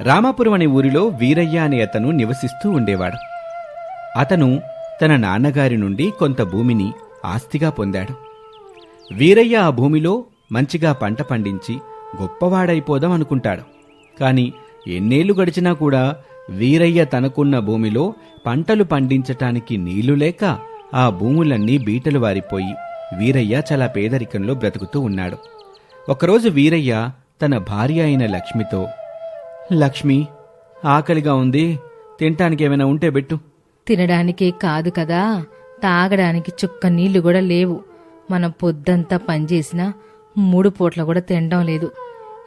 రామాపురం అనే ఊరిలో వీరయ్య అనే అతను నివసిస్తూ ఉండేవాడు. అతను తన నాన్నగారి నుండి కొంత భూమిని ఆస్తిగా పొందాడు. వీరయ్య ఆ భూమిలో మంచిగా పంట పండించి గొప్పవాడైపోదాం అనుకుంటాడు. కాని ఎన్నేళ్ళు గడిచినా కూడా వీరయ్య తనకున్న భూమిలో పంటలు పండించటానికి నీళ్ళు లేక ఆ భూములన్నీ బీటలు వారిపోయి వీరయ్య చాలా పేదరికంలో బ్రతుకుతూ ఉన్నాడు. ఒకరోజు వీరయ్య తన భార్య అయిన లక్ష్మితో లక్ష్మి ఆకలిగా ఉంది. తినటానికి ఏమైనా ఉంటే పెట్టు. తినడానికే కాదు కదా. తాగడానికి చుక్క నీళ్ళు కూడా లేవు. మనం పొద్దంతా పనిచేసినా మూడు పూట్ల కూడా తినడం లేదు.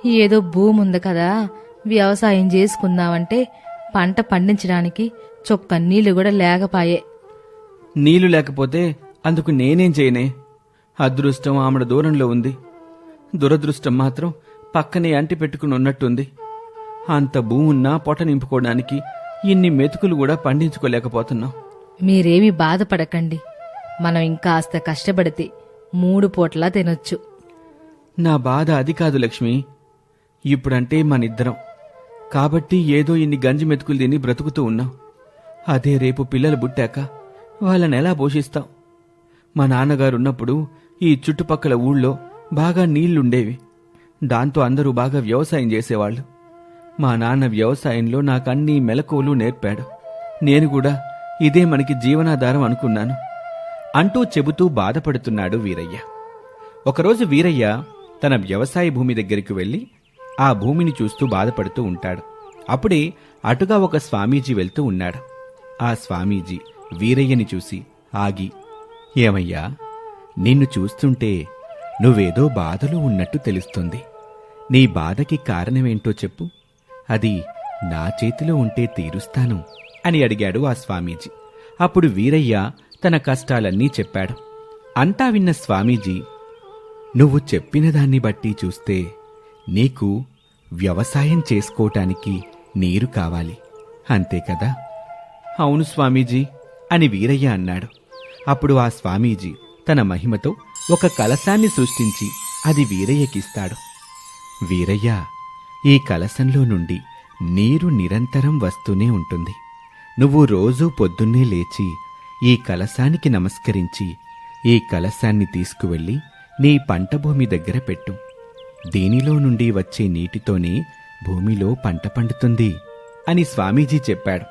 ఏదో భూమి ఉంది కదా. వ్యవసాయం చేసుకుందామంటే పంట పండించడానికి చొక్క నీళ్ళు కూడా లేకపాయే. నీళ్ళు లేకపోతే అందుకు నేనేం చేయనే? అదృష్టం ఆమెడ దూరంలో ఉంది. దురదృష్టం మాత్రం పక్కనే అంటి పెట్టుకుని ఉన్నట్టుంది. అంత భూమున్నా పొట్ట నింపుకోవడానికి ఇన్ని మెతుకులు కూడా పండించుకోలేకపోతున్నాం. మీరేమీ బాధపడకండి. మనం ఇంకాస్త కష్టపడితే మూడు పూట్లా తినొచ్చు. నా బాధ అది కాదు లక్ష్మి. ఇప్పుడంటే మనిద్దరం. కాబట్టి ఏదో ఇన్ని గంజి మెతుకులు తిని బ్రతుకుతూ ఉన్నాం. అదే రేపు పిల్లలు పుట్టాక వాళ్ళని ఎలా పోషిస్తాం? మా నాన్నగారు ఉన్నప్పుడు ఈ చుట్టుపక్కల ఊళ్ళో బాగా నీళ్ళుండేవి. దాంతో అందరూ బాగా వ్యవసాయం చేసేవాళ్ళు. మా నాన్న వ్యవసాయంలో నాకన్నీ మెలకువలు నేర్పాడు. నేను కూడా ఇదే మనకి జీవనాధారం అనుకున్నాను. అంటూ చెబుతూ బాధపడుతున్నాడు వీరయ్య. ఒకరోజు వీరయ్య తన వ్యవసాయ భూమి దగ్గరికి వెళ్ళి ఆ భూమిని చూస్తూ బాధపడుతూ ఉంటాడు. అప్పుడే అటుగా ఒక స్వామీజీ వెళ్తూ ఉన్నాడు. ఆ స్వామీజీ వీరయ్యని చూసి ఆగి ఏమయ్యా నిన్ను చూస్తుంటే నువ్వేదో బాధలో ఉన్నట్టు తెలుస్తుంది. నీ బాధకి కారణమేంటో చెప్పు. అది నా చేతిలో ఉంటే తీరుస్తాను అని అడిగాడు ఆ స్వామీజీ. అప్పుడు వీరయ్య తన కష్టాలన్నీ చెప్పాడు. అంతా విన్న స్వామీజీ నువ్వు చెప్పిన దాన్ని బట్టి చూస్తే నీకు వ్యవసాయం చేసుకోటానికి నీరు కావాలి. అంతే కదా? అవును స్వామీజీ అని వీరయ్య అన్నాడు. అప్పుడు ఆ స్వామీజీ తన మహిమతో ఒక కలశాన్ని సృష్టించి అది వీరయ్యకిస్తాడు. వీరయ్య ఈ కలశంలో నుండి నీరు నిరంతరం వస్తూనే ఉంటుంది. నువ్వు రోజూ పొద్దున్నే లేచి ఈ కలశానికి నమస్కరించి ఈ కలశాన్ని తీసుకువెళ్ళి నీ పంట భూమి దగ్గర పెట్టు. దీనిలో నుండి వచ్చే నీటితోనే భూమిలో పంట పండుతుంది అని స్వామీజీ చెప్పాడు.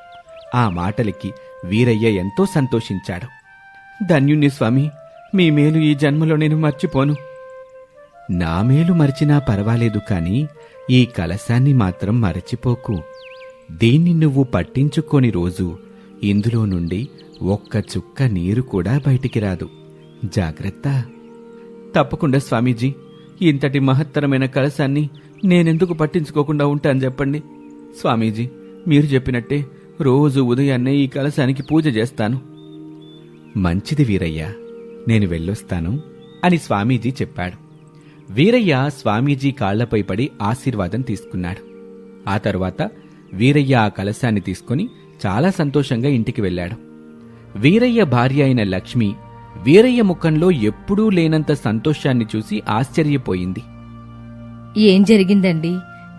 ఆ మాటలకి వీరయ్య ఎంతో సంతోషించాడు. ధన్యుణ్ణి స్వామి మీ మేలు ఈ జన్మలో నేను మర్చిపోను. నా మేలు మరిచినా పర్వాలేదు కాని ఈ కలశాన్ని మాత్రం మరచిపోకు. దీన్ని నువ్వు పట్టించుకోని రోజు ఇందులో నుండి ఒక్క చుక్క నీరు కూడా బయటికి రాదు. జాగ్రత్త. తప్పకుండా స్వామీజీ ఇంతటి మహత్తరమైన కలశాన్ని నేనెందుకు పట్టించుకోకుండా ఉంటాను చెప్పండి. స్వామీజీ మీరు చెప్పినట్టే రోజు ఉదయాన్నే ఈ కలశానికి పూజ చేస్తాను. మంచిది వీరయ్య నేను వెళ్ళొస్తాను అని స్వామీజీ చెప్పాడు. వీరయ్య స్వామీజీ కాళ్ళపై పడి ఆశీర్వాదం తీసుకున్నాడు. ఆ తరువాత వీరయ్య ఆ కలశాన్ని తీసుకుని చాలా సంతోషంగా ఇంటికి వెళ్ళాడు. వీరయ్య భార్య అయిన లక్ష్మి వీరయ్య ముఖంలో ఎప్పుడూ లేనంత సంతోషాన్ని చూసి ఆశ్చర్యపోయింది. ఏం జరిగిందండి?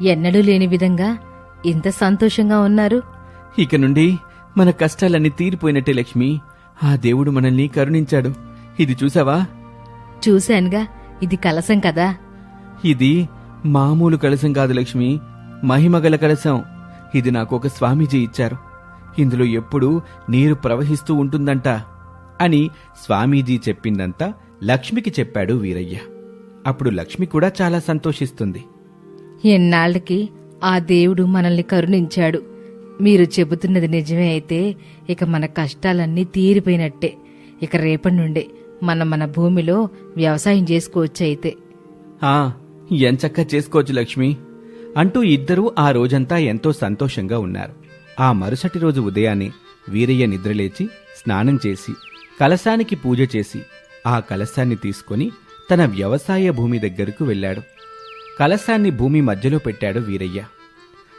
ఎన్నడూ లేని విధంగా ఇంత సంతోషంగా ఉన్నారు. ఇక నుండి మన కష్టాలన్నీ తీరిపోయినట్టే లక్ష్మి. ఆ దేవుడు మనల్ని కరుణించాడు. ఇది చూసావా? చూశానుగా. ఇది కలసం కదా? ఇది మామూలు కలశం కాదు లక్ష్మి. మహిమగల కలశం ఇది నాకు ఒక స్వామీజీ ఇచ్చారు. ఇందులో ఎప్పుడూ నీరు ప్రవహిస్తూ ఉంటుందంట అని స్వామీజీ చెప్పిందంతా లక్ష్మికి చెప్పాడు వీరయ్య. అప్పుడు లక్ష్మి కూడా చాలా సంతోషిస్తుంది. ఎన్నాళ్ళకి ఆ దేవుడు మనల్ని కరుణించాడు. మీరు చెబుతున్నది నిజమే అయితే ఇక మన కష్టాలన్నీ తీరిపోయినట్టే. ఇక రేపటి నుండే మనం మన భూమిలో వ్యవసాయం చేసుకోవచ్చు అయితే. ఆ ఎంచక్క చేసుకోవచ్చు లక్ష్మి. అంటూ ఇద్దరూ ఆ రోజంతా ఎంతో సంతోషంగా ఉన్నారు. ఆ మరుసటి రోజు ఉదయాన్నే వీరయ్య నిద్రలేచి స్నానం చేసి కలశానికి పూజ చేసి ఆ కలశాన్ని తీసుకొని తన వ్యవసాయ భూమి దగ్గరకు వెళ్ళాడు. కలశాన్ని భూమి మధ్యలో పెట్టాడు వీరయ్య.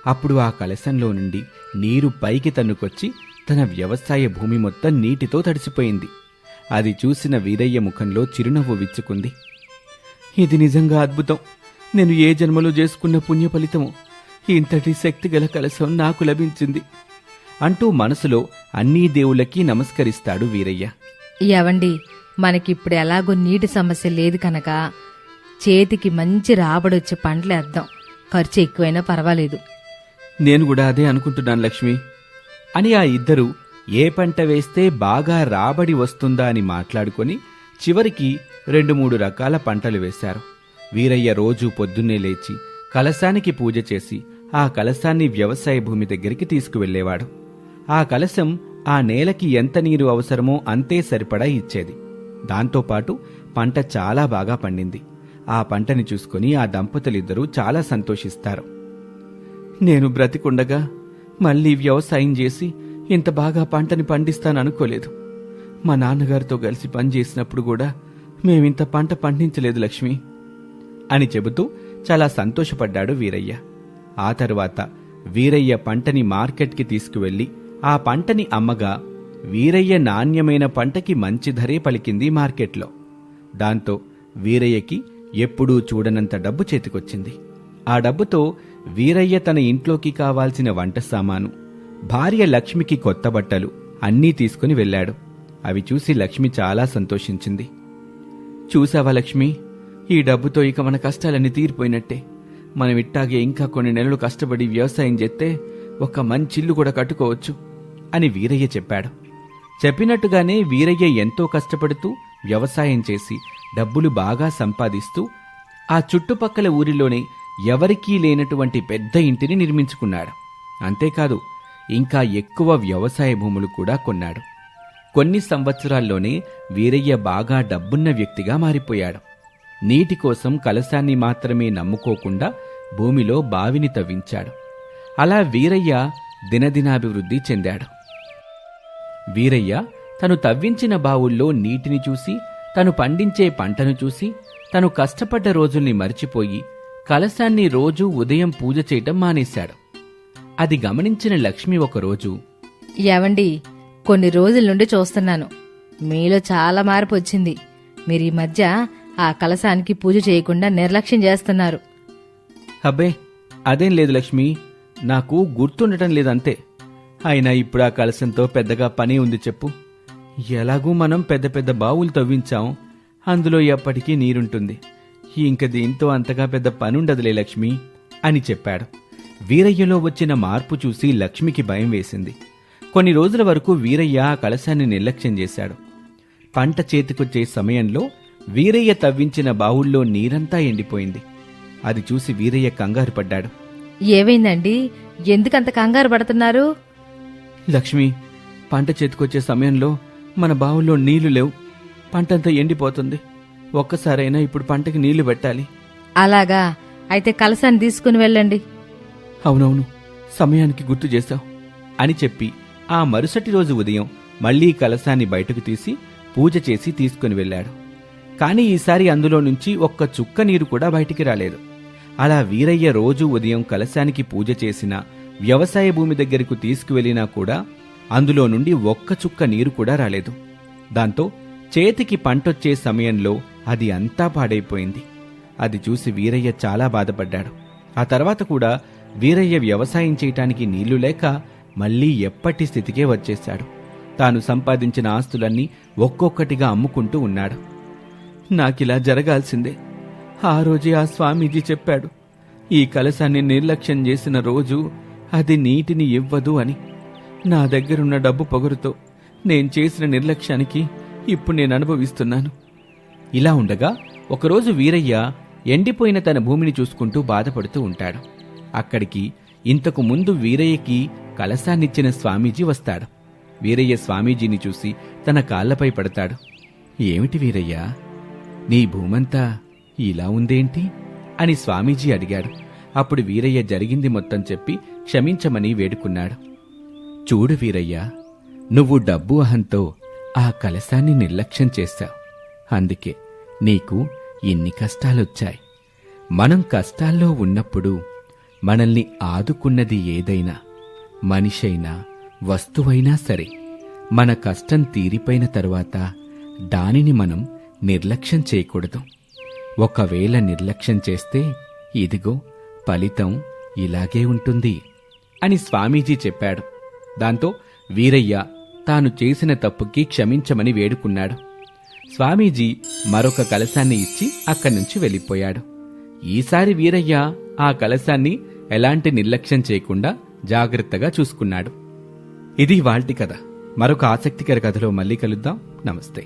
అప్పుడు ఆ కలశంలో నుండి నీరు పైకి తన్నుకొచ్చి తన వ్యవసాయ భూమి మొత్తం నీటితో తడిసిపోయింది. అది చూసిన వీరయ్య ముఖంలో చిరునవ్వు విచ్చుకుంది. ఇది నిజంగా అద్భుతం. నేను ఏ జన్మలో చేసుకున్న పుణ్య ఫలితము ఇంతటి శక్తిగల కలశం నాకు లభించింది అంటూ మనసులో అన్నీ దేవుళ్ళకి నమస్కరిస్తాడు వీరయ్య. ఎవండి మనకిప్పుడు ఎలాగో నీటి సమస్య లేదు కనుక చేతికి మంచి రాబడొచ్చే పంటలు వేద్దాం ఖర్చు ఎక్కువైనా పర్వాలేదు. నేను కూడా అదే అనుకుంటున్నాను లక్ష్మి. అని ఆ ఇద్దరు ఏ పంట వేస్తే బాగా రాబడి వస్తుందా అని మాట్లాడుకొని చివరికి రెండు మూడు రకాల పంటలు వేశారు. వీరయ్య రోజు పొద్దున్నే లేచి కలశానికి పూజ చేసి ఆ కలశాన్ని వ్యవసాయ భూమి దగ్గరికి తీసుకువెళ్ళేవాడు ఆ కలశం ఆ నేలకి ఎంత నీరు అవసరమో అంతే సరిపడా ఇచ్చేది. దాంతోపాటు పంట చాలా బాగా పండింది. ఆ పంటని చూసుకుని ఆ దంపతులిద్దరూ చాలా సంతోషిస్తారు. నేను బ్రతికుండగా మళ్ళీ వ్యవసాయం చేసి ఇంత బాగా పంటని పండిస్తాను అనుకోలేదు మా నాన్నగారితో కలిసి పనిచేసినప్పుడు కూడా మేమింత పంట పండించలేదు లక్ష్మి అని చెబుతూ చాలా సంతోషపడ్డాడు వీరయ్య. ఆ తర్వాత వీరయ్య పంటని మార్కెట్కి తీసుకువెళ్ళి ఆ పంటని అమ్మగా వీరయ్య నాణ్యమైన పంటకి మంచి ధరే పలికింది మార్కెట్లో. దాంతో వీరయ్యకి ఎప్పుడూ చూడనంత డబ్బు చేతికొచ్చింది. ఆ డబ్బుతో వీరయ్య తన ఇంట్లోకి కావాల్సిన వంట సామాను భార్య లక్ష్మికి కొత్త బట్టలు అన్నీ తీసుకుని వెళ్ళాడు. అవి చూసి లక్ష్మి చాలా సంతోషించింది. చూసావా లక్ష్మి? ఈ డబ్బుతో ఇక మన కష్టాలన్నీ తీరిపోయినట్టే. మనం ఇట్టాగే ఇంకా కొన్ని నెలలు కష్టపడి వ్యవసాయం చేస్తే ఒక మంచిల్లు కూడా కట్టుకోవచ్చు అని వీరయ్య చెప్పాడు. చెప్పినట్టుగానే వీరయ్య ఎంతో కష్టపడుతూ వ్యవసాయం చేసి డబ్బులు బాగా సంపాదిస్తూ ఆ చుట్టుపక్కల ఊరిలోనే ఎవరికీ లేనటువంటి పెద్ద ఇంటిని నిర్మించుకున్నాడు. అంతేకాదు ఇంకా ఎక్కువ వ్యవసాయ భూములు కూడా కొన్నాడు. కొన్ని సంవత్సరాల్లోనే వీరయ్య బాగా డబ్బున్న వ్యక్తిగా మారిపోయాడు. నీటి కోసం కలశాన్ని మాత్రమే నమ్ముకోకుండా భూమిలో బావిని తవ్వించాడు. అలా వీరయ్య దినదినాభివృద్ధి చెందాడు. వీరయ్య తను తవ్వించిన బావుల్లో నీటిని చూసి తను పండించే పంటను చూసి తను కష్టపడ్డ రోజుల్ని మరిచిపోయి కలశాన్ని రోజూ ఉదయం పూజ చేయటం మానేశాడు. అది గమనించిన లక్ష్మి ఒకరోజు ఏవండి కొన్ని రోజుల నుండి చూస్తున్నాను. మీలో చాలా మార్పు వచ్చింది. మీరు ఈ మధ్య ఆ కలశానికి పూజ చేయకుండా నిర్లక్ష్యం చేస్తున్నారు. అబ్బే అదేం లేదు లక్ష్మి. నాకు గుర్తుండటం లేదంతే. అయినా ఇప్పుడు ఆ కలశంతో పెద్దగా పని ఉంది చెప్పు. ఎలాగూ మనం పెద్ద పెద్ద బావులు తవ్వించాం. అందులో ఎప్పటికీ నీరుంటుంది. ఇంక దీంతో అంతగా పెద్ద పనుండదులే లక్ష్మి అని చెప్పాడు. వీరయ్యలో వచ్చిన మార్పు చూసి లక్ష్మికి భయం వేసింది. కొన్ని రోజుల వరకు వీరయ్య ఆ కలశాన్ని నిర్లక్ష్యం చేశాడు. పంట చేతికొచ్చే సమయంలో వీరయ్య తవ్వించిన బావుల్లో నీరంతా ఎండిపోయింది. అది చూసి వీరయ్య కంగారు పడ్డాడు. ఏమైందండి? ఎందుకంత కంగారు పడుతున్నారు? లక్ష్మి పంట చేతికొచ్చే సమయంలో మన బావుల్లో నీళ్ళు లేవు. పంటంతా ఎండిపోతుంది. ఒక్కసారైనా ఇప్పుడు పంటకి నీళ్ళు పెట్టాలి. అలాగా. అయితే కలశాన్ని తీసుకుని వెళ్ళండి. అవునవును సమయానికి గుర్తు చేశావు అని చెప్పి ఆ మరుసటి రోజు ఉదయం మళ్ళీ కలశాన్ని బయటకు తీసి పూజ చేసి తీసుకుని వెళ్ళాడు. కాని ఈసారి అందులో నుంచి ఒక్క చుక్క నీరు కూడా బయటికి రాలేదు. అలా వీరయ్య రోజు ఉదయం కలశానికి పూజ చేసినా వ్యవసాయ భూమి దగ్గరకు తీసుకువెళ్ళినా కూడా అందులో నుండి ఒక్క చుక్క నీరు కూడా రాలేదు. దాంతో చేతికి పంటొచ్చే సమయంలో అది అంతా పాడైపోయింది. అది చూసి వీరయ్య చాలా బాధపడ్డాడు. ఆ తర్వాత కూడా వీరయ్య వ్యవసాయం చేయటానికి నీళ్ళు లేక మళ్ళీ ఎప్పటి స్థితికే వచ్చేశాడు. తాను సంపాదించిన ఆస్తులన్నీ ఒక్కొక్కటిగా అమ్ముకుంటూ ఉన్నాడు. నాకిలా జరగాల్సిందే. ఆ రోజే ఆ స్వామీజీ చెప్పాడు ఈ కలశాన్ని నిర్లక్ష్యం చేసిన రోజు అది నీటిని ఇవ్వదు అని. నా దగ్గరున్న డబ్బు పొగరుతో నేను చేసిన నిర్లక్ష్యానికి ఇప్పుడు నేను అనుభవిస్తున్నాను. ఇలా ఉండగా ఒకరోజు వీరయ్య ఎండిపోయిన తన భూమిని చూసుకుంటూ బాధపడుతూ ఉంటాడు. అక్కడికి ఇంతకు ముందు వీరయ్యకి కలశాన్నిచ్చిన స్వామీజీ వస్తాడు. వీరయ్య స్వామీజీని చూసి తన కాళ్ళపై పడతాడు. ఏమిటి వీరయ్య? నీ భూమంతా ఇలా ఉందేంటి? అని స్వామీజీ అడిగాడు. అప్పుడు వీరయ్య జరిగింది మొత్తం చెప్పి క్షమించమని వేడుకున్నాడు. చూడు వీరయ్య నువ్వు డబ్బు అహంతో ఆ కలశాన్ని నిర్లక్ష్యం చేశావు. అందుకే నీకు ఇన్ని కష్టాలొచ్చాయి. మనం కష్టాల్లో ఉన్నప్పుడు మనల్ని ఆదుకున్నది ఏదైనా మనిషైనా వస్తువైనా సరే మన కష్టం తీరిపోయిన తరువాత దానిని మనం నిర్లక్ష్యం చేయకూడదు. ఒకవేళ నిర్లక్ష్యం చేస్తే ఇదిగో ఫలితం ఇలాగే ఉంటుంది అని స్వామీజీ చెప్పాడు. దాంతో వీరయ్య తాను చేసిన తప్పుకి క్షమించమని వేడుకున్నాడు. స్వామీజీ మరొక కలశాన్ని ఇచ్చి అక్కడి నుంచి వెళ్ళిపోయాడు. ఈసారి వీరయ్య ఆ కలశాన్ని ఎలాంటి నిర్లక్ష్యం చేయకుండా జాగ్రత్తగా చూసుకున్నాడు. ఇది వాల్టి కథ. మరొక ఆసక్తికర కథలో మళ్ళీ కలుద్దాం. నమస్తే.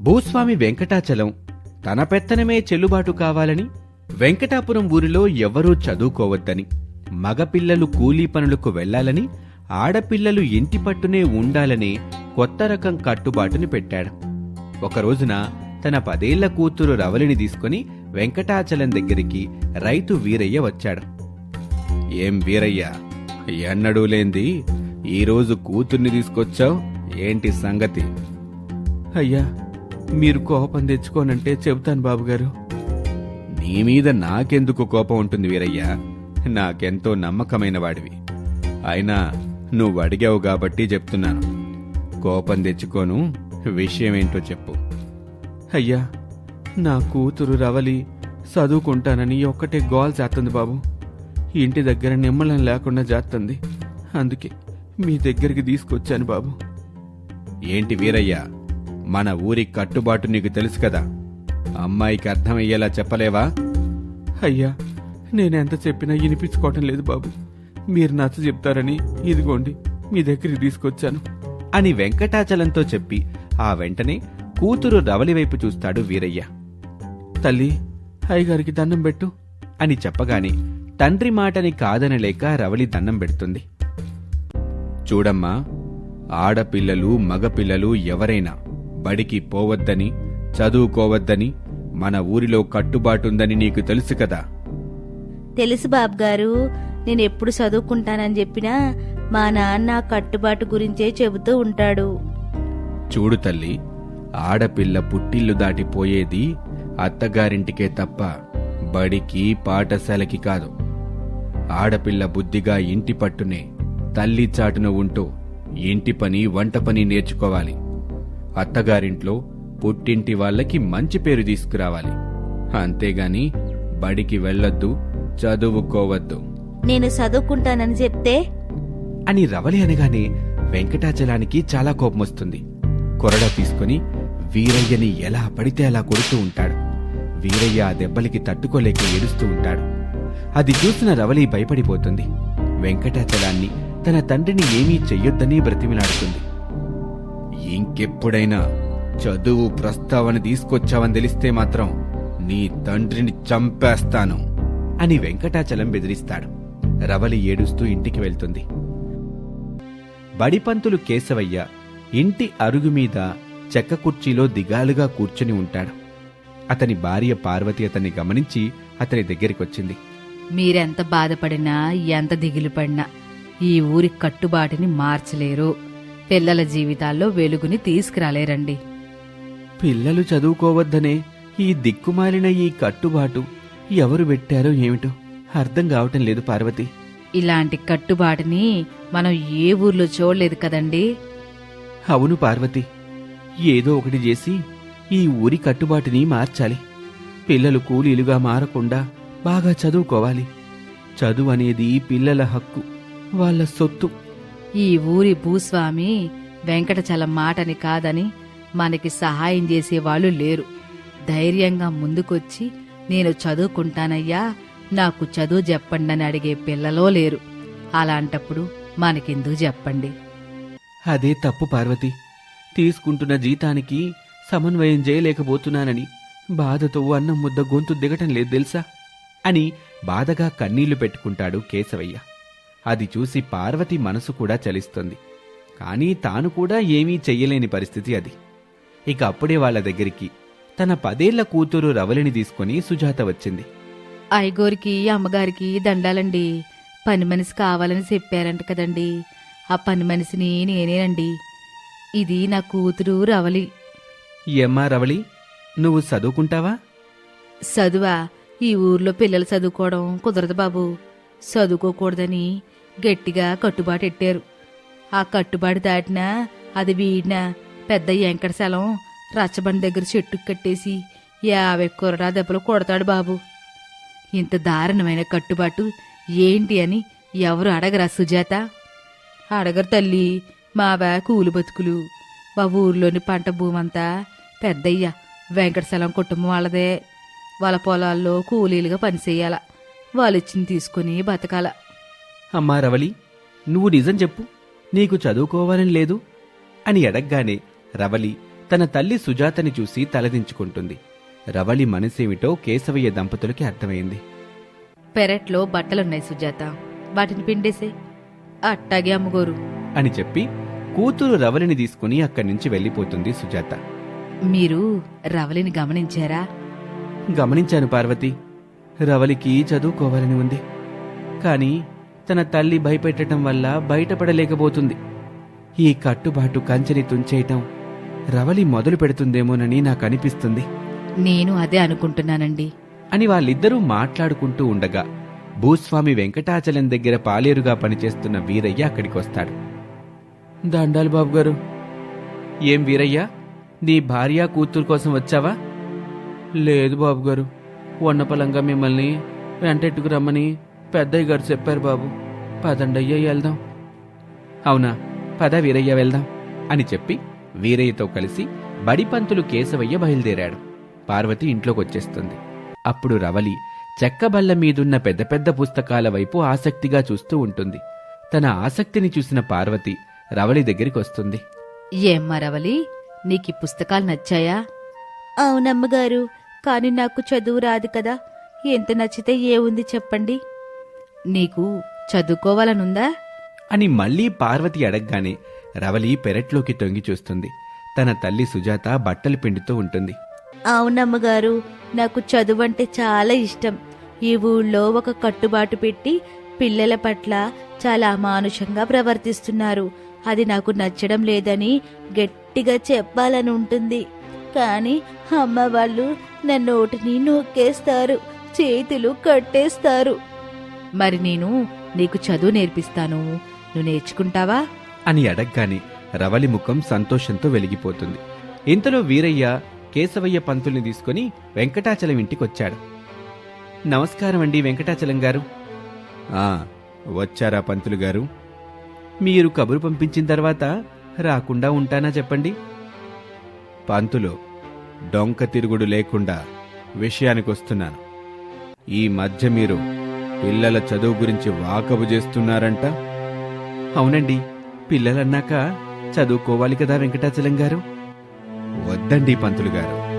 భూస్వామి వెంకటాచలం తన పెత్తనమే చెల్లుబాటు కావాలని వెంకటాపురం ఊరిలో ఎవరూ చదువుకోవద్దని మగపిల్లలు కూలీ పనులకు వెళ్ళాలని ఆడపిల్లలు ఇంటి పట్టునే ఉండాలనే కొత్త రకం కట్టుబాటుని పెట్టాడు. ఒక రోజున తన పదేళ్ళ కూతురు రవలిని తీసుకుని వెంకటాచలం దగ్గరికి రైతు వీరయ్య వచ్చాడు. ఏం వీరయ్య ఎన్నడూ లేంది. ఈరోజు కూతుర్ని తీసుకొచ్చావు. ఏంటి సంగతి? అయ్యా మీరు కోపం తెచ్చుకోనంటే చెబుతాను బాబుగారు. నీ మీద నాకెందుకు కోపం ఉంటుంది వీరయ్య? నాకెంతో నమ్మకమైన వాడివి. అయినా నువ్వు అడిగావు కాబట్టి చెప్తున్నాను. కోపం తెచ్చుకోను. విషయమేంటో చెప్పు. అయ్యా నా కూతురు రవలి చదువుకుంటానని ఒక్కటే గోల్ చేస్తుంది బాబు. ఇంటి దగ్గర నిమ్మలం లేకుండా చేస్తుంది. అందుకే మీ దగ్గరికి తీసుకొచ్చాను బాబు. ఏంటి వీరయ్య? మన ఊరి కట్టుబాటు నీకు తెలుసు కదా. అమ్మాయికి అర్థమయ్యేలా చెప్పలేవా? అయ్యా నేనెంత చెప్పినా వినిపించుకోవటం లేదు బాబు. మీరు నచ్చ చెప్తారని ఇదిగోండి మీ దగ్గరికి తీసుకొచ్చాను. అని వెంకటాచలంతో చెప్పి ఆ వెంటనే కూతురు రవలి వైపు చూస్తాడు వీరయ్య. తల్లి అయ్యగారికి దండం పెట్టు అని చెప్పగానే తండ్రి మాటని కాదనలేక రవలి దండం పెడుతుంది. చూడమ్మా ఆడపిల్లలు మగపిల్లలు ఎవరైనా బడికి పోవద్దని చదువుకోవద్దని మన ఊరిలో కట్టుబాటుందని నీకు తెలుసు కదా? తెలుసు బాబు గారు నేను ఎప్పుడు చదువుకుంటానని చెప్పినా మా నాన్న కట్టుబాటు గురించే చెబుతూ ఉంటాడు. చూడు తల్లి ఆడపిల్ల పుట్టిల్లు దాటిపోయేది అత్తగారింటికే తప్ప బడికి పాఠశాలకి కాదు. ఆడపిల్ల బుద్ధిగా ఇంటి పట్టునే తల్లి చాటున ఉంటూ ఇంటి పని వంట పని నేర్చుకోవాలి. అత్తగారింట్లో పుట్టింటి వాళ్ళకి మంచి పేరు తీసుకురావాలి. అంతేగాని బడికి వెళ్ళొద్దు చదువుకోవద్దు. నేను చదువుకుంటానని చెప్తే? అని రవలి అనగానే వెంకటాచలానికి చాలా కోపం వస్తుంది కొరడా తీసుకుని వీరయ్యని ఎలా పడితే అలా కొడుతూ ఉంటాడు. వీరయ్య ఆ దెబ్బలకి తట్టుకోలేక ఏడుస్తూ ఉంటాడు. అది చూసిన రవలి భయపడిపోతుంది. వెంకటాచలాన్ని తన తండ్రిని ఏమీ చెయ్యొద్దని బ్రతిమిలాడుతుంది. ఇంకెప్పుడైనా చదువు ప్రస్తావన తీసుకొచ్చావని తెలిస్తే మాత్రం నీ తండ్రిని చంపేస్తాను అని వెంకటాచలం బెదిరిస్తాడు. రవలి ఏడుస్తూ ఇంటికి వెళ్తుంది. బడిపంతులు కేశవయ్య ఇంటి అరుగు మీద చెక్క కుర్చీలో దిగాలుగా కూర్చుని ఉంటాడు. అతని భార్య పార్వతి అతన్ని గమనించి అతని దగ్గరికొచ్చింది. మీరెంత బాధపడినా ఎంత దిగులు పడినా ఈ ఊరి కట్టుబాటుని మార్చలేరు. పిల్లల జీవితాల్లో వెలుగుని తీసుకురాలేరండి. పిల్లలు చదువుకోవద్దనే ఈ దిక్కుమాలిన ఈ కట్టుబాటు ఎవరు పెట్టారో ఏమిటో అర్థం కావటం లేదు పార్వతి. ఇలాంటి కట్టుబాటుని మనం ఏ ఊర్లో చూడలేదు కదండి? అవును పార్వతి. ఏదో ఒకటి చేసి ఈ ఊరి కట్టుబాటుని మార్చాలి. పిల్లలు కూలీలుగా మారకుండా బాగా చదువుకోవాలి. చదువు అనేది పిల్లల హక్కు వాళ్ళ సొత్తు. ఈ ఊరి భూస్వామి వెంకటచలం మాటని కాదని మనకి సహాయం చేసేవాళ్ళు లేరు. ధైర్యంగా ముందుకొచ్చి నేను చదువుకుంటానయ్యా నాకు చదువు చెప్పండి అడిగే పిల్లలో లేరు. అలాంటప్పుడు మనకెందుకు చెప్పండి? అదే తప్పు పార్వతి. తీసుకుంటున్న జీతానికి సమన్వయం చేయలేకపోతున్నానని బాధతో అన్నం ముద్ద గొంతు దిగటం లేదు తెలుసా? అని బాధగా కన్నీళ్ళు పెట్టుకుంటాడు కేశవయ్య. అది చూసి పార్వతి మనసు కూడా చలిస్తుంది. కానీ తాను కూడా ఏమీ చెయ్యలేని పరిస్థితి అది. ఇక అప్పుడే వాళ్ళ దగ్గరికి తన పదేళ్ళ కూతురు రవలిని తీసుకుని సుజాత వచ్చింది. ఐగోరికి అమ్మగారికి దండాలండి. పని మనిషి కావాలని చెప్పారంట కదండి. ఆ పని మనిషిని నేనేనండి. ఇది నా కూతురు రవలి ఏమ్మా రవళి నువ్వు చదువుకుంటావా? చదువా? ఈ ఊర్లో పిల్లలు చదువుకోవడం కుదరదు బాబు. చదువుకోకూడదని గట్టిగా కట్టుబాటు ఎట్టారు. ఆ కట్టుబాటు దాటినా అది వీడినా పెద్ద వెంకటశలం రచ్చబండి దగ్గర చెట్టు కట్టేసి యాభై కొరడా దెబ్బలు కొడతాడు బాబు. ఇంత దారుణమైన కట్టుబాటు ఏంటి అని ఎవరు అడగరా సుజాత? అడగరు తల్లి మావా కూలి బతుకులు మా ఊర్లోని పంట భూమంతా పెద్దయ్య. వెంకటశలం కుటుంబం వాళ్ళదే. వాళ్ళ పొలాల్లో కూలీలుగా పనిచేయాల. వాళ్ళిచ్చింది తీసుకుని బతకాల. అమ్మా రవలి నువ్వు నిజం చెప్పు. నీకు చదువుకోవాలని లేదు అని అడగ్గానే రవలి తన తల్లి సుజాతని చూసి తలదించుకుంటుంది. రవలి మనసేమిటో కేశవయ్య దంపతులకి అర్థమైంది. పెరట్లో బట్టలున్నాయి సుజాత. వాటిని పిండేసే. అట్టాగే అమ్మగోరు. అని చెప్పి కూతురు రవలిని తీసుకుని అక్కడి నుంచి వెళ్ళిపోతుంది సుజాత. మీరు రవలిని గమనించారా? గమనించాను పార్వతి. రవలికి చదువుకోవాలని ఉంది. కాని తన తల్లి భయపెట్టడం వల్ల బయటపడలేకపోతుంది. ఈ కట్టుబాటు కంచెని తుంచేయటం రవలి మొదలు పెడుతుందేమోనని నాకు అనిపిస్తుంది. నేను అదే అనుకుంటున్నానండి. అని వాళ్ళిద్దరూ మాట్లాడుకుంటూ ఉండగా భూస్వామి వెంకటాచలం దగ్గర పాలేరుగా పనిచేస్తున్న వీరయ్య అక్కడికి వస్తాడు దండాలు బాబు గారు. ఏం వీరయ్య నీ భార్య కూతురు కోసం వచ్చావా? లేదు బాబు గారు. ఉన్నపలంగా మిమ్మల్ని వెంటెట్టుకు రమ్మని పెద్దయ్య గారు చెప్పారు బాబు. పదండయ్య వెళ్దాం. అవునా? పద వీరయ్య వెళ్దాం అని చెప్పి వీరయ్యతో కలిసి బడిపంతులు కేశవయ్య బయలుదేరాడు. పార్వతి ఇంట్లోకొచ్చేస్తుంది. అప్పుడు రవలి చెక్క బల్ల మీదున్న పెద్ద పెద్ద పుస్తకాల వైపు ఆసక్తిగా చూస్తూ ఉంటుంది. తన ఆసక్తిని చూసిన పార్వతి రవలి దగ్గరికి వస్తుంది. ఏమ్మా రవలి నీకీ పుస్తకాలు నచ్చాయా? అవునమ్మగారు కానీ నాకు చదువు రాదు కదా. ఎంత నచ్చితే ఏ ఉంది చెప్పండి. నీకు చదువుకోవాలనుందా? అని మళ్ళీ పార్వతి అడగగానే రవలి పెరట్లోకి తొంగి చూస్తుంది. తన తల్లి సుజాత బట్టలు పిండుతూ ఉంటుంది. అవునమ్మగారు నాకు చదువు అంటే చాలా ఇష్టం. ఈ ఊళ్ళో ఒక కట్టుబాటు పెట్టి పిల్లల పట్ల చాలా అమానుషంగా ప్రవర్తిస్తున్నారు. అది నాకు నచ్చడం లేదని గట్టిగా చెప్పాలని ఉంటుంది. కానీ అమ్మ వాళ్ళు నా నోటిని నొక్కేస్తారు చేతులు కట్టేస్తారు. మరి నేను నీకు చదువు నేర్పిస్తాను. నువ్వు నేర్చుకుంటావా? అని అడగగానే రవలి ముఖం సంతోషంతో వెలిగిపోతుంది. ఇంతలో వీరయ్య కేశవయ్య పంతుల్ని తీసుకుని వెంకటాచలం ఇంటికొచ్చాడు. నమస్కారం అండి వెంకటాచలం గారు. ఆ వచ్చారా పంతులు గారు? మీరు కబురు పంపించిన తర్వాత రాకుండా ఉంటానా చెప్పండి? పంతులు డొంక తిరుగుడు లేకుండా విషయానికొస్తున్నాను. ఈ మధ్య మీరు పిల్లల చదువు గురించి వాకబు చేస్తున్నారంట? అవునండి. పిల్లలన్నాక చదువుకోవాలి కదా వెంకటాచలం గారు? వద్దండి పంతులు గారు.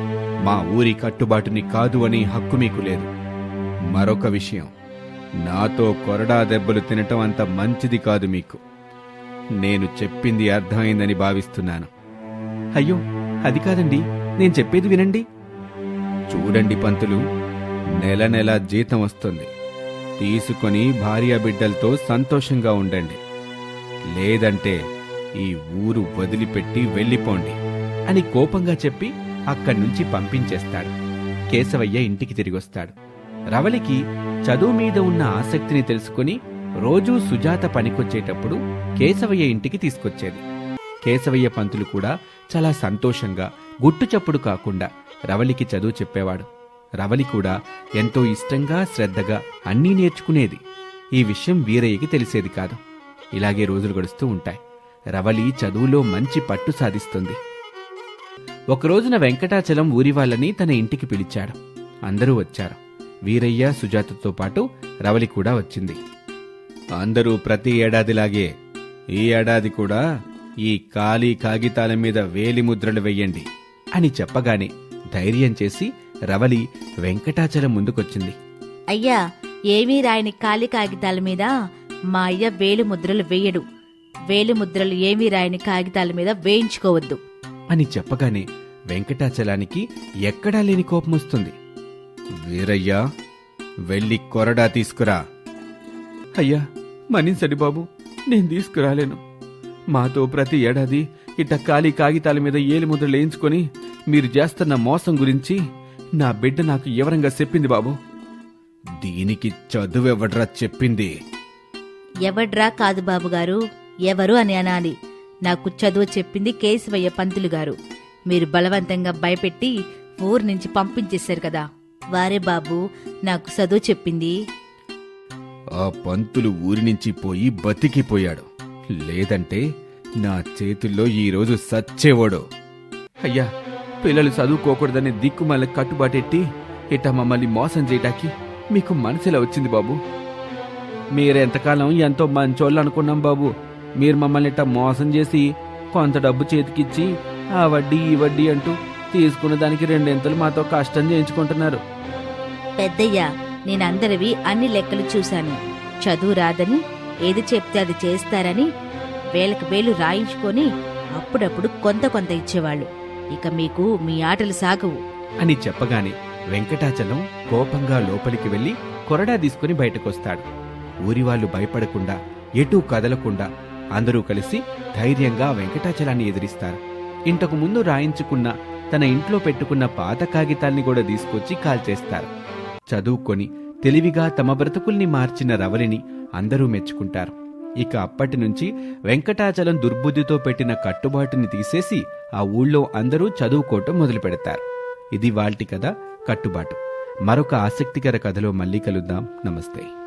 మా ఊరి కట్టుబాటుని కాదు అని హక్కు మీకు లేదు. మరొక విషయం నాతో కొరడా దెబ్బలు తినటం అంత మంచిది కాదు మీకు. నేను చెప్పింది అర్థమైందని భావిస్తున్నాను. అయ్యో అది కాదండి. నేను చెప్పేది వినండి. చూడండి పంతులు నెల నెల జీతం వస్తుంది. తీసుకొని భార్య బిడ్డలతో సంతోషంగా ఉండండి. లేదంటే ఈ ఊరు వదిలిపెట్టి వెళ్ళిపోండి అని కోపంగా చెప్పి అక్కడి నుంచి పంపించేస్తాడు. కేశవయ్య ఇంటికి తిరిగొస్తాడు. రవలికి చదువు మీద ఉన్న ఆసక్తిని తెలుసుకుని రోజూ సుజాత పనికొచ్చేటప్పుడు కేశవయ్య ఇంటికి తీసుకొచ్చేది. కేశవయ్య పంతులు కూడా చాలా సంతోషంగా గుట్టు చప్పుడు కాకుండా రవలికి చదువు చెప్పేవాడు. రవలి కూడా ఎంతో ఇష్టంగా శ్రద్ధగా అన్నీ నేర్చుకునేది. ఈ విషయం వీరయ్యకి తెలిసేది కాదు. ఇలాగే రోజులు గడుస్తూ ఉంటాయి. రవలి చదువులో మంచి పట్టు సాధిస్తుంది. ఒకరోజున వెంకటాచలం ఊరి వాళ్ళని తన ఇంటికి పిలిచాడు. అందరూ వచ్చారు. వీరయ్య సుజాతతో పాటు రవలి కూడా వచ్చింది. అందరూ ప్రతి ఏడాదిలాగే ఈ ఏడాది కూడా ఈ ఖాళీ కాగితాల మీద వేలి ముద్రలు వెయ్యండి అని చెప్పగానే ధైర్యం చేసి రవలి వెంకటాచలం ముందుకొచ్చింది. అయ్యా ఏమీ రాయని ఖాళీ కాగితాల మీద మా అయ్య వేలు ముద్రలు వేయడు. వేలు ముద్రలు ఏమీ రాయని కాగితాల మీద వేయించుకోవద్దు. అని చెప్పగానే వెంకటాచలానికి ఎక్కడా లేని కోపం వస్తుంది. వీరయ్యా వెళ్ళి కొరడా తీసుకురా. అయ్యా మన్నించండి బాబు. నేను తీసుకురాలేను. మాతో ప్రతి ఏడాది ఇట్ట ఖాళీ కాగితాల మీద ఏలి ముద్రలు వేయించుకొని మీరు చేస్తున్న మోసం గురించి నా బిడ్డ నాకు వివరంగా చెప్పింది బాబు. దీనికి చదువెవడ్రా చెప్పింది? ఎవడ్రా కాదు బాబుగారు ఎవరు అని అనాలి. నాకు చదువు చెప్పింది కేశవయ్య పంతులు గారు. మీరు బలవంతంగా భయపెట్టి ఊరు నుంచి పంపించేశారు కదా. వారే బాబు నాకు చదువు చెప్పింది ఆ పంతులు ఊరి నుంచి పోయి బతికిపోయాడు. లేదంటే నా చేతుల్లో ఈరోజు సచ్చేవాడు. అయ్యా పిల్లలు చదువుకోకూడదని దిక్కుమాల కట్టుబాటెట్టి ఇట్ట మమ్మల్ని మోసం చేయటానికి మీకు మనసులా వచ్చింది బాబు? మీరెంతకాలం ఎంతో మంచోళ్ళు అనుకున్నాం బాబు. మీరు మమ్మల్ని ఇట్ట మోసం చేసి కొంత డబ్బు చేతికిచ్చి ఆ వడ్డీ ఈ వడ్డీ అంటూ తీసుకున్న దానికి రెండింతలు మాతో కష్టం చేయించుకుంటున్నారు. పెద్దయ్య నేనందరివి అన్ని లెక్కలు చూశాను. చదువు రాదని ఏది చెప్తే అది చేస్తారని వేలకు వేలు రాయించుకొని అప్పుడప్పుడు కొంత కొంత ఇచ్చేవాళ్ళు. ఇక మీకు మీ ఆటలు సాగవు. అని చెప్పగానే వెంకటాచలం కోపంగా లోపలికి వెళ్ళి కొరడా తీసుకుని బయటకొస్తాడు. ఊరివాళ్ళు భయపడకుండా ఎటూ కదలకుండా అందరూ కలిసి ధైర్యంగా వెంకటాచలాన్ని ఎదిరిస్తారు. ఇంతకు ముందు రాయించుకున్న తన ఇంట్లో పెట్టుకున్న పాత కాగితాల్ని కూడా తీసుకొచ్చి కాల్చేస్తారు. చదువుకొని తెలివిగా తమ బ్రతుకుల్ని మార్చిన రవలిని అందరూ మెచ్చుకుంటారు. ఇక అప్పటి నుంచి వెంకటాచలం దుర్బుద్ధితో పెట్టిన కట్టుబాటుని తీసేసి ఆ ఊళ్ళో అందరూ చదువుకోవటం మొదలు పెడతారు ఇది వాల్టి కథ కట్టుబాటు. మరొక ఆసక్తికర కథలో మళ్ళీ కలుద్దాం. నమస్తే.